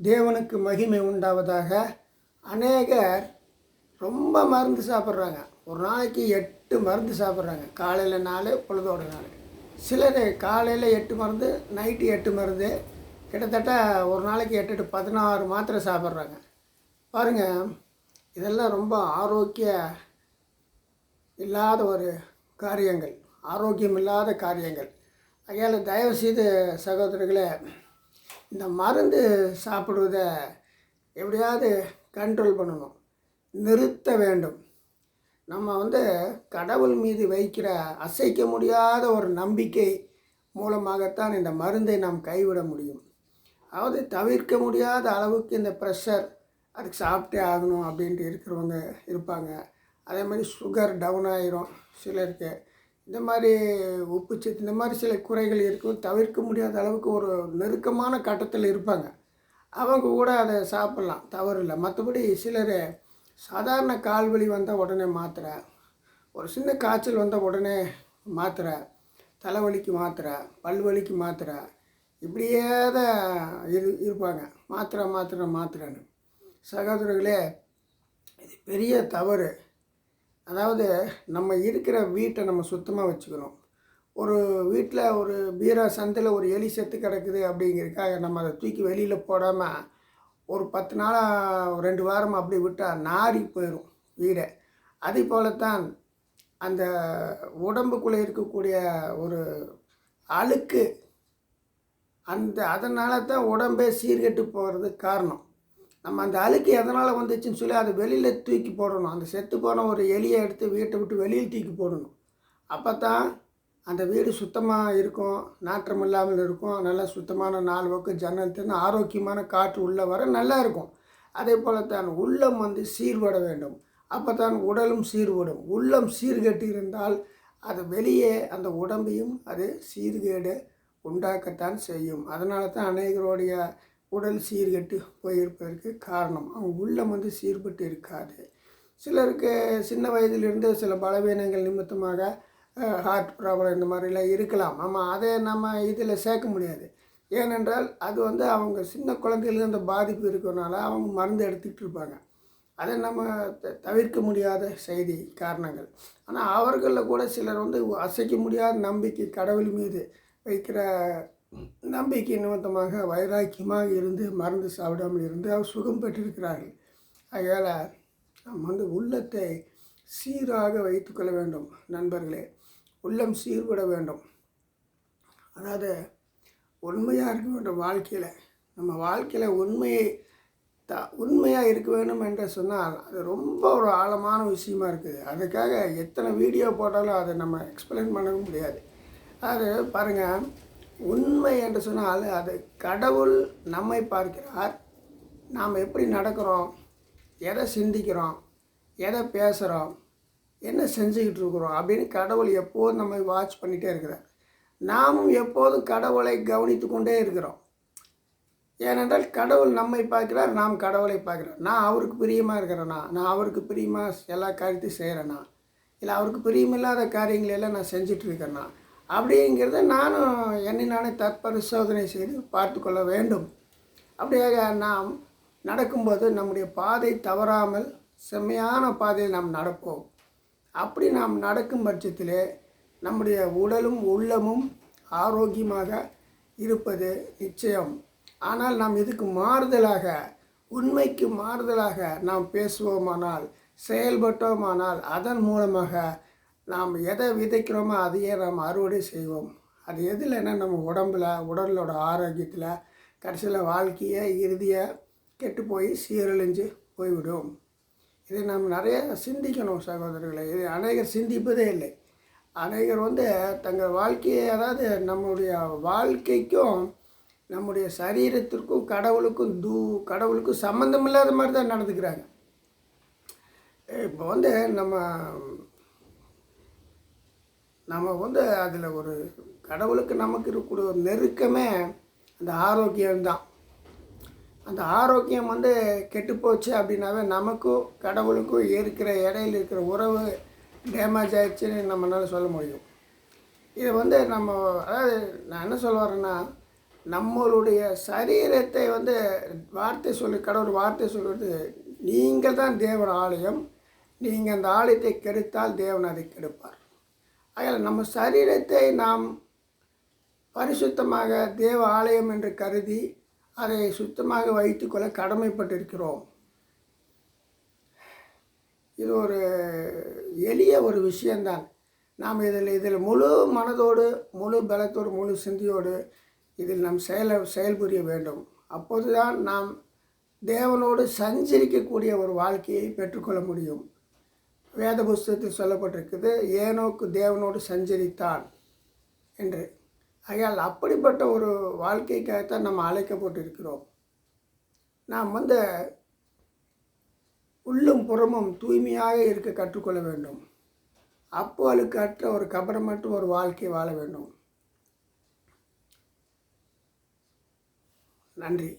தேவனுக்கு மகிமை உண்டாவதாக அநேகர் ரொம்ப மருந்து சாப்பிட்றாங்க. ஒரு நாளைக்கு எட்டு மருந்து சாப்பிட்றாங்க. காலையில் நாலு பொழுதோட நாலு. சிலர் காலையில் எட்டு மருந்து நைட்டு எட்டு மருந்து கிட்டத்தட்ட ஒரு நாளைக்கு எட்டு எட்டு பதினாறு மாத்திரை சாப்பிட்றாங்க. பாருங்கள் இதெல்லாம் ரொம்ப ஆரோக்கிய இல்லாத ஒரு காரியங்கள். ஆரோக்கியம் இல்லாத காரியங்கள். ஆகையால் தயவுசெய்து சகோதரர்களே இந்த மருந்து சாப்பிடுவதை எப்படியாவது கண்ட்ரோல் பண்ணணும். நிறுத்த வேண்டும். நம்ம வந்து கடவுள் மீது வைக்கிற அசைக்க முடியாத ஒரு நம்பிக்கை மூலமாகத்தான் இந்த மருந்தை நாம் கைவிட முடியும். அதாவது தவிர்க்க முடியாத அளவுக்கு இந்த ப்ரெஷர் அதுக்கு சாப்பிட்டே ஆகணும் அப்படின்ட்டு இருக்கிறவங்க இருப்பாங்க. அதே மாதிரி சுகர் டவுன் ஆயிரும் சிலருக்கு. இந்த மாதிரி உப்புச்சத்து இந்த மாதிரி சில குறைகள் இருக்கும். தவிர்க்க முடியாத அளவுக்கு ஒரு நெருக்கமான கட்டத்தில் இருப்பாங்க. அவங்க கூட அதை சாப்பிட்லாம். தவறு இல்லை. மற்றபடி சிலர் சாதாரண கால்வலி வந்தால் உடனே மாத்திரை ஒரு சின்ன காய்ச்சல் வந்தால் உடனே மாத்திரை தலைவலிக்கு மாத்திரை பல்வலிக்கு மாத்திரை இப்படியே தான் இரு இருப்பாங்க. மாத்திரை மாத்திரை மாத்திரைன்னு. சகோதரர்களே இது பெரிய தவறு. அதாவது நம்ம இருக்கிற வீட்டை நம்ம சுத்தமாக வச்சுக்கணும். ஒரு வீட்டில் ஒரு பீரா சந்தில் ஒரு எலி செத்து கிடக்குது அப்படிங்கிறதுக்காக நம்ம அதை தூக்கி வெளியில் போடாமல் ஒரு பத்து நாளாக ரெண்டு வாரம் அப்படி விட்டால் நாரி போயிடும் வீடை. அதே போலத்தான் அந்த உடம்புக்குள்ளே இருக்கக்கூடிய ஒரு அழுக்கு அந்த அதனால தான் உடம்பே சீர்கெட்டு போகிறதுக்கு காரணம். நம்ம அந்த அழுக்கு எதனால் வந்துச்சுன்னு சொல்லி அதை வெளியில் தூக்கி போடணும். அந்த செத்து போன ஒரு எலியை எடுத்து வீட்டை விட்டு வெளியில் தூக்கி போடணும். அப்போ தான் அந்த வீடு சுத்தமாக இருக்கும் நாற்றம் இல்லாமல் இருக்கும் நல்லா சுத்தமான நாலு பக்கம் ஜன்னல் திறந்து ஆரோக்கியமான காற்று உள்ளே வர நல்லா இருக்கும். அதே போல் தான் உள்ளம் வந்து சீர்பட வேண்டும். அப்போ தான் உடலும் சீர்படும். உள்ளம் சீர்கட்டி இருந்தால் அது வெளியே அந்த உடம்பையும் அது சீர்கேடு உண்டாக்கத்தான் செய்யும். அதனால தான் அநேகருடைய உடல் சீர்கெட்டு போயிருப்பதற்கு காரணம். அவங்க உள்ளம் வந்து சீர்பட்டு இருக்காது. சிலருக்கு சின்ன வயதிலிருந்து சில பலவீனங்கள் நிமித்தமாக ஹார்ட் ப்ராப்ளம் இந்த மாதிரிலாம் இருக்கலாம். ஆமாம் அதை நம்ம இதில் சேர்க்க முடியாது. ஏனென்றால் அது வந்து அவங்க சின்ன குழந்தையிலேருந்து அந்த பாதிப்பு இருக்கிறனால அவங்க மருந்து எடுத்துக்கிட்டு இருப்பாங்க. அதை நம்ம த- தவிர்க்க முடியாத செய்தி காரணங்கள். ஆனால் அவர்களில் கூட சிலர் வந்து அசைக்க முடியாத நம்பிக்கை கடவுள் மீது வைக்கிற நம்பிக்கை நிமித்தமாக வைராக்கியமாக இருந்து மறந்து சாப்பிடாமல் இருந்து அவர் சுகம் பெற்றிருக்கிறார்கள். ஆகையால் நம்ம வந்து உள்ளத்தை சீராக வைத்துக்கொள்ள வேண்டும் நண்பர்களே. உள்ளம் சீர்பட வேண்டும். அதாவது உண்மையாக இருக்க வேண்டும் வாழ்க்கையில். நம்ம வாழ்க்கையில் உண்மையை த உண்மையாக இருக்க வேண்டும் என்று சொன்னால் அது ரொம்ப ஒரு ஆழமான விஷயமா இருக்குது. அதுக்காக எத்தனை வீடியோ போட்டாலும் அதை நம்ம எக்ஸ்பிளைன் பண்ணவும் முடியாது. அது பாருங்கள் உண்மை என்று சொன்னால் அது கடவுள் நம்மை பார்க்கிறார். நாம் எப்படி நடக்கிறோம்? எதை சிந்திக்கிறோம்? எதை பேசுகிறோம் என்ன செஞ்சுக்கிட்டு இருக்கிறோம்? அப்படின்னு கடவுள் எப்போதும் நம்மை வாட்ச் பண்ணிகிட்டே இருக்கிறார். நாமும் எப்போதும் கடவுளை கவனித்து கொண்டே இருக்கிறோம். ஏனென்றால் கடவுள் நம்மை பார்க்கிறார் நாம் கடவுளை பார்க்கிறோம். நான் அவருக்கு பிரியமாக இருக்கிறேனா? நான் அவருக்கு பிரியமாக எல்லா காரியத்தையும் செய்கிறேனா இல்லை அவருக்கு பிரியமில்லாத காரியங்களெல்லாம் நான் செஞ்சிட்ருக்கேன்னா அப்படிங்கிறத நானும் என்னை நானே தற்பரிசோதனை செய்து பார்த்து கொள்ள வேண்டும். அப்படியாக நாம் நடக்கும்போது நம்முடைய பாதை தவறாமல் செம்மையான பாதையில் நாம் நடப்போம். அப்படி நாம் நடக்கும் பட்சத்திலே நம்முடைய உடலும் உள்ளமும் ஆரோக்கியமாக இருப்பது நிச்சயம். ஆனால் நாம் இதுக்கு மாறுதலாக உண்மைக்கு மாறுதலாக நாம் பேசுவோமானால் செயல்பட்டோமானால் அதன் மூலமாக நாம் எதை விதைக்கிறோமோ அதையே நாம் அறுவடை செய்வோம். அது எதுலன்னா நம்ம உடம்புல உடலோட ஆரோக்கியத்தில் கடைசியில் வாழ்க்கையை இறுதியாக கெட்டு போய் சீரழிஞ்சு போய்விடும். இதை நாம் நிறைய சிந்திக்கணும் சகோதரர்களை. இது அநேகர் சிந்திப்பதே இல்லை. அநேகர் வந்து தங்கள் வாழ்க்கையை அதாவது நம்முடைய வாழ்க்கைக்கும் நம்முடைய சரீரத்திற்கும் கடவுளுக்கும் தூ கடவுளுக்கும் சம்மந்தம் இல்லாத மாதிரி தான் நடந்துக்கிறாங்க. இப்போ வந்து நம்ம நம்ம வந்து அதில் ஒரு கடவுளுக்கு நமக்கு இருக்கக்கூடிய ஒரு நெருக்கமே அந்த ஆரோக்கியம்தான். அந்த ஆரோக்கியம் வந்து கெட்டுப்போச்சு அப்படின்னாவே நமக்கும் கடவுளுக்கும் இருக்கிற இடையில இருக்கிற உறவு டேமேஜ் ஆயிடுச்சுன்னு நம்மளால சொல்ல முடியும். இதை வந்து நம்ம அதாவது நான் என்ன சொல்ல வரேன்னா நம்மளுடைய சரீரத்தை வந்து வார்த்தை சொல்லி கடவுள் வார்த்தை சொல்வது நீங்கள் தான் தேவன் ஆலயம். நீங்கள் அந்த ஆலயத்தை கெடுத்தால் தேவன் அதை கெடுப்பார். ஆகையால் நம்ம சரீரத்தை நாம் பரிசுத்தமாக தேவ ஆலயம் என்று கருதி அதை சுத்தமாக வைத்துக்கொள்ள கடமைப்பட்டிருக்கிறோம். இது ஒரு எளிய ஒரு விஷயந்தான் நாம் இதில் இதில் முழு மனதோடு முழு பலத்தோடு முழு சிந்தியோடு இதில் நாம் செயல செயல்புரிய வேண்டும். அப்போதுதான் நாம் தேவனோடு சஞ்சரிக்கக்கூடிய ஒரு வாழ்க்கையை பெற்றுக்கொள்ள முடியும். வேத புஸ்தகத்தில் சொல்லப்பட்டிருக்குது ஏனோக்கு தேவனோடு சஞ்சரித்தான் என்று. ஆகையால் அப்படிப்பட்ட ஒரு வாழ்க்கைக்காகத்தான் நம்ம அழைக்கப்பட்டிருக்கிறோம். நாம் வந்து உள்ளும் புறமும் தூய்மையாக இருக்க கற்றுக்கொள்ள வேண்டும். அப்போ அழுக்கற்ற ஒரு கபடமற்ற ஒரு வாழ்க்கை வாழ வேண்டும். நன்றி.